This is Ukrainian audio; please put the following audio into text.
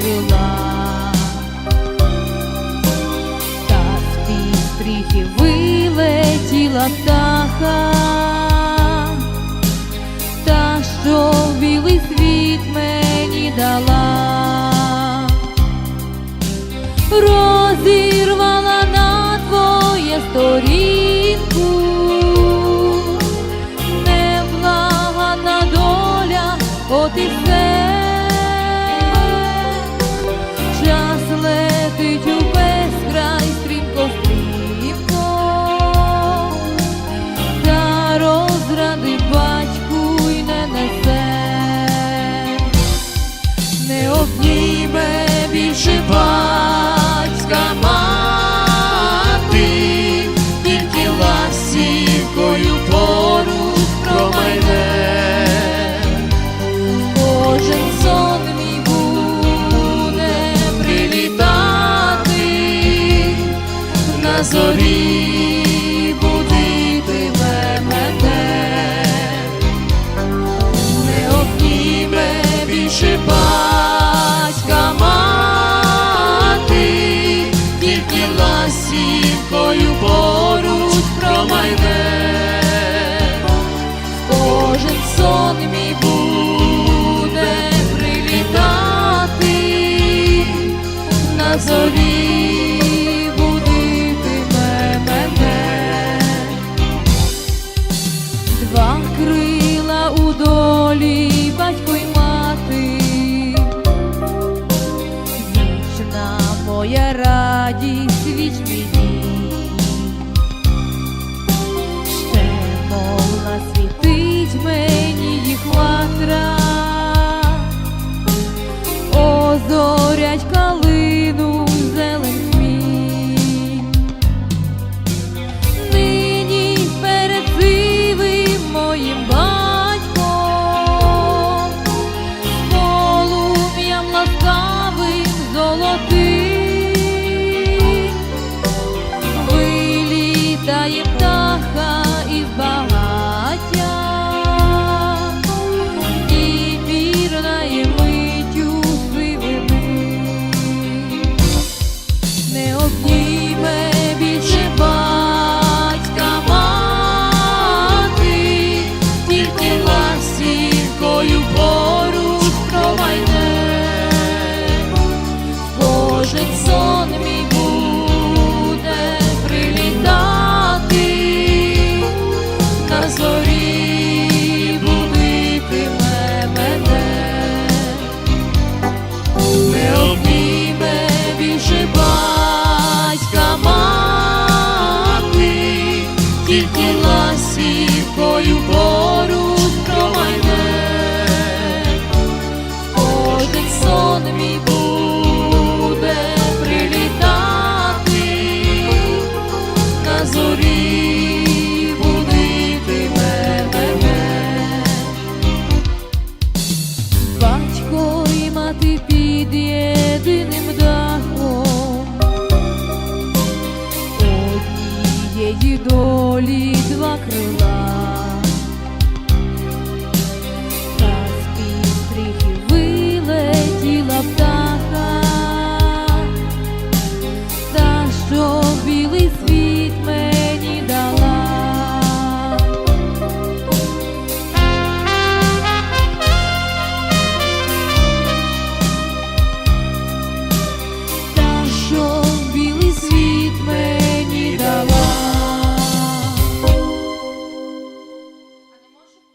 крила, та в ті стріхи вилетіла птаха, та що білий світ мені дала, розірвала на твоє сторін. nome me busca. долі два крила.